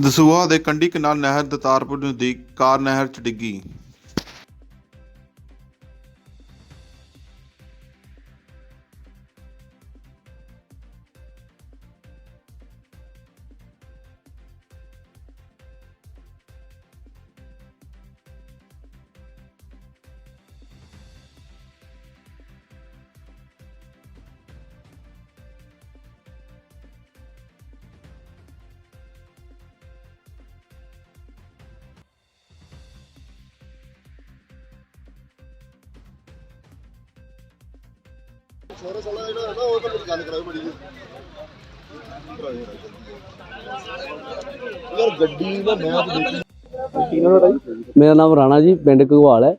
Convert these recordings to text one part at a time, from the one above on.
ਦਸੂਹਾ ਦੇ ਕੰਢੀ ਕਨਾਲ ਨਹਿਰ ਦਤਾਰਪੁਰ ਨਜ਼ਦੀਕ ਕਾਰ ਨਹਿਰ 'ਚ ਡਿੱਗੀ। ਸਾਰਾ ਸਾਲਾ ਜਿਹੜਾ ਹੈ ਨਾ ਉਹ ਤਾਂ ਮੇਰੀ ਗੱਲ ਕਰਾਓ ਬੜੀ ਯਾਰ ਗੱਡੀ ਦਾ ਮੈਂ ਤਾਂ ਦੇਖੀ ਮੇਰਾ ਨਾਮ ਰਾਣਾ ਜੀ ਪਿੰਡ ਘਗਵਾਲ ਹੈ।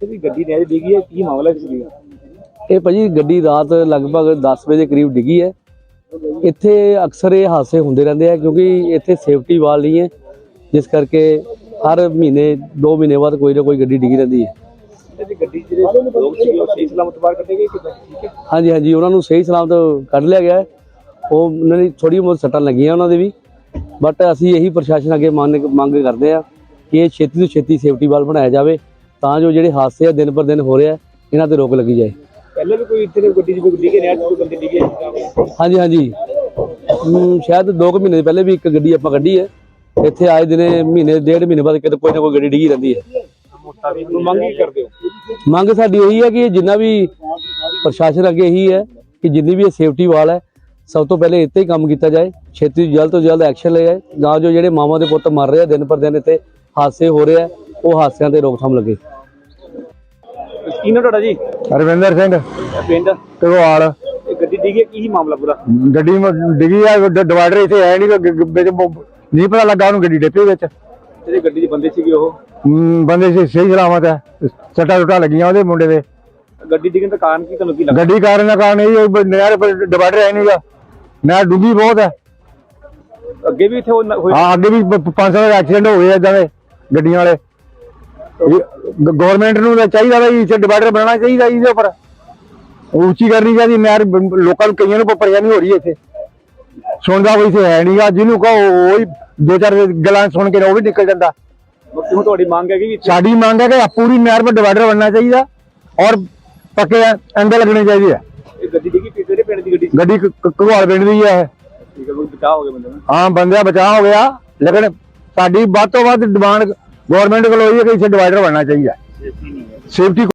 ਇਹਦੀ ਗੱਡੀ ਨਹਿਰ ਡਿੱਗੀ ਹੈ? ਕੀ ਮਾਮਲਾ ਕੀ ਸੀਗਾ ਇਹ ਭਾਜੀ ਗੱਡੀ ਰਾਤ ਲਗਭਗ 10 ਵਜੇ ਦੇ ਕਰੀਬ ਡਿੱਗੀ ਹੈ। ਇੱਥੇ ਅਕਸਰ ਇਹ ਹਾਦਸੇ ਹੁੰਦੇ ਰਹਿੰਦੇ ਆ ਕਿਉਂਕਿ ਇੱਥੇ ਸੇਫਟੀ ਵਾਲ ਨਹੀਂ ਹੈ। ਜਿਸ ਕਰਕੇ ਹਰ ਮਹੀਨੇ 2 ਮਹੀਨੇ ਬਾਅਦ ਕੋਈ ਨਾ ਕੋਈ ਗੱਡੀ ਡਿੱਗੀ ਰਹਿੰਦੀ ਹੈ। ਇਹਦੀ ਗੱਡੀ 'ਚ ਜਿਹੜੇ ਲੋਕ ਸੀਗੇ ਉਹ ਸਹੀ ਸਲਾਮਤ ਬਾਹਰ ਕੱਢੇ ਗਏ ਕਿੱਦਾਂ ਠੀਕ ਹੈ। ਹਾਂਜੀ ਹਾਂਜੀ ਉਹਨਾਂ ਨੂੰ ਸਹੀ ਸਲਾਮਤ ਕੱਢ ਲਿਆ ਗਿਆ ਉਹ ਉਹਨਾਂ ਦੀ ਥੋੜੀ ਬਹੁਤ ਸੱਟਾਂ ਲੱਗੀਆਂ ਉਹਨਾਂ ਦੇ ਵੀ। ਬਟ ਅਸੀਂ ਇਹੀ ਪ੍ਰਸ਼ਾਸਨ ਅੱਗੇ ਮੰਗ ਮੰਗ ਕਰਦੇ ਆ ਕਿ ਇਹ ਛੇਤੀ ਤੋਂ ਛੇਤੀ ਸੇਫਟੀ ਵਾਲ ਬਣਾਇਆ ਜਾਵੇ ਤਾਂ ਜੋ ਜਿਹੜੇ ਹਾਦਸੇ ਆ ਦਿਨ ਪਰ ਦਿਨ ਹੋ ਰਹੇ ਇਹਨਾਂ ਤੇ ਰੋਕ ਲੱਗੀ ਜਾਏ। ਪਹਿਲਾਂ ਵੀ ਕੋਈ ਇੱਥੇ ਦੀ ਗੱਡੀ 'ਚ ਕੋਈ ਡਿੱਗੇ ਨਹਿਰ 'ਚ ਕੋਈ ਬੰਦੇ ਡਿੱਗੇ ਹਾਂਜੀ ਹਾਂਜੀ। ਸ਼ਾਇਦ 2 ਕੁ ਮਹੀਨੇ ਪਹਿਲੇ ਵੀ ਇੱਕ ਗੱਡੀ ਆਪਾਂ ਕੱਢੀ ਹੈ। ਇੱਥੇ ਆਏ ਦਿਨੇ ਮਹੀਨੇ ਡੇਢ ਮਹੀਨੇ ਬਾਅਦ ਕਿਤੇ ਕੋਈ ਨਾ ਕੋਈ ਗੱਡੀ ਡਿੱਗੀ ਰਹਿੰਦੀ ਹੈ। ਨੂੰ ਮੰਗ ਕੀ ਕਰਦੇ ਹੋ? ਮੰਗ ਸਾਡੀ ਇਹੀ ਹੈ ਕਿ ਇਹ ਜਿੰਨਾ ਵੀ ਪ੍ਰਸ਼ਾਸਨ ਅੱਗੇ ਇਹੀ ਹੈ ਕਿ ਜਿੰਨੀ ਵੀ ਇਹ ਸੇਫਟੀ ਵਾਲ ਹੈ ਸਭ ਤੋਂ ਪਹਿਲੇ ਇੱਥੇ ਹੀ ਕੰਮ ਕੀਤਾ ਜਾਏ ਛੇਤੀ ਜਲਦ ਤੋਂ ਜਲਦ ਐਕਸ਼ਨ ਲਿਆ ਜਾਏ ਤਾਂ ਜੋ ਜਿਹੜੇ ਮਾਵਾਂ ਦੇ ਪੁੱਤ ਮਰ ਰਹੇ ਆ ਦਿਨ ਪਰ ਦਿਨ ਇੱਥੇ ਹਾਦਸੇ ਹੋ ਰਹੇ ਆ ਉਹ ਹਾਦਸਿਆਂ ਤੇ ਰੋਕਥਾਮ ਲੱਗੇ। ਕੀ ਨਾਮ ਤੁਹਾਡਾ ਜੀ? ਰਵਿੰਦਰ ਸਿੰਘ। ਪਿੰਡ? ਘਗਵਾਲ ਇਹ ਗੱਡੀ ਡਿੱਗੀ ਹੈ, ਕੀ ਮਾਮਲਾ ਪੂਰਾ? ਗੱਡੀ ਡਿੱਗੀ ਆ ਡਿਵਾਈਡਰ ਇੱਥੇ ਹੈ ਨਹੀਂ ਵਿੱਚ ਨਹੀਂ ਪਤਾ ਲੱਗਾ ਉਹਨੂੰ ਗੱਡੀ ਡਿੱਪੇ ਵਿੱਚ। ਜਿਹੜੇ ਗੱਡੀ ਬੰਦੇ ਸੀਗੇ ਉਹ? ਹਮ, ਬੰਦੇ ਸੀ ਸਹੀ ਸਲਾਮਤ ਹੈ। ਸੱਟਾਂ ਸੁੱਟਾਂ ਲੱਗੀਆਂ ਉਹਦੇ ਮੁੰਡੇ ਦੇ। ਗੱਡੀ ਡਿੱਗਣ ਦਾ ਕਾਰਨ ਕੀ ਤੁਹਾਨੂੰ ਕੀ ਲੱਗਦਾ? ਗੱਡੀ ਕਾਰਨ ਦਾ ਕਾਰਨ ਇਹ ਹੈ ਨਹਿਰ ਪਰ ਡਿਵਾਈਡਰ ਹੈ ਨਹੀਂਗਾ ਨਹਿਰ ਡੂੰਘੀ ਬਹੁਤ ਹੈ। ਅੱਗੇ ਵੀ ਇੱਥੇ ਉਹ ਨ- ਹੋਈ? ਹਾਂ ਅੱਗੇ ਵੀ ਪ- ਪੰਜ ਸੱਤ ਐਕਸੀਡੈਂਟ ਹੋਏ ਇਦਾਂ ਦੇ ਗੱਡੀਆਂ ਵਾਲੇ। ਗਵਰਨਮੈਂਟ ਨੂੰ ਤਾਂ ਚਾਹੀਦਾ ਵੀ ਇੱਥੇ ਡਿਵਾਈਡਰ ਬਣਾਉਣਾ ਚਾਹੀਦਾ ਇਹਦੇ ਉੱਪਰ। ਉੱਚੀ ਕਰਨੀ ਚਾਹੀਦੀ ਨਹਿਰ ਬ- ਲੋਕਾਂ ਨੂੰ ਕਈਆਂ ਨੂੰ ਪਰੇਸ਼ਾਨੀ ਹੋ ਰਹੀ ਹੈ ਇੱਥੇ। ਸੁਣਦਾ ਕੋਈ ਇੱਥੇ ਹੈ ਨਹੀਂਗਾ ਜਿਹਨੂੰ ਕਹੋ ਉਹ ਹੀ ਦੋ ਚਾਰ ਗੱਲਾਂ ਸੁਣ ਕੇ ਉਹ ਵੀ ਨਿਕਲ ਜਾਂਦਾ। ਤੁਹਾਡੀ ਮੰਗ ਵੀ ਇੱਥੇ ਸਾਡੀ ਮੰਗ ਹੈ ਕਿ ਪੂਰੀ 'ਤੇ ਡਿਵਾਈਡਰ ਬਣਨਾ ਚਾਹੀਦਾ ਔਰ ਪੱਕੇ ਐਂਗਲ ਲੱਗਣੇ ਚਾਹੀਦੇ ਆ। ਇਹ ਗੱਡੀ ਕਿ- ਕਿਹੜੇ ਪਿੰਡ ਦੀ ਗੱਡੀ? ਗੱਡੀ ਕ- ਕ- ਘਗਵਾਲ ਪਿੰਡ ਦੀ ਹੈ ਇਹ। ਠੀਕ ਹੈ ਕੋਈ ਬਚਾਅ ਹੋ ਗਿਆ ਬੰਦੇ ਦਾ ਹਾਂ ਬੰਦਿਆਂ ਬਚਾਅ ਹੋ ਗਿਆ। ਲੇਕਿਨ ਸਾਡੀ ਵੱਧ ਤੋਂ ਵੱਧ ਡਿਮਾਂਡ ਗਵਰਨਮੈਂਟ ਕੋਲ ਹੋਈ ਹੈ ਕਿ ਇੱਥੇ ਡਿਵਾਈਡਰ ਬਣਨਾ ਚਾਹੀਦਾ। ਸੇਫਟੀ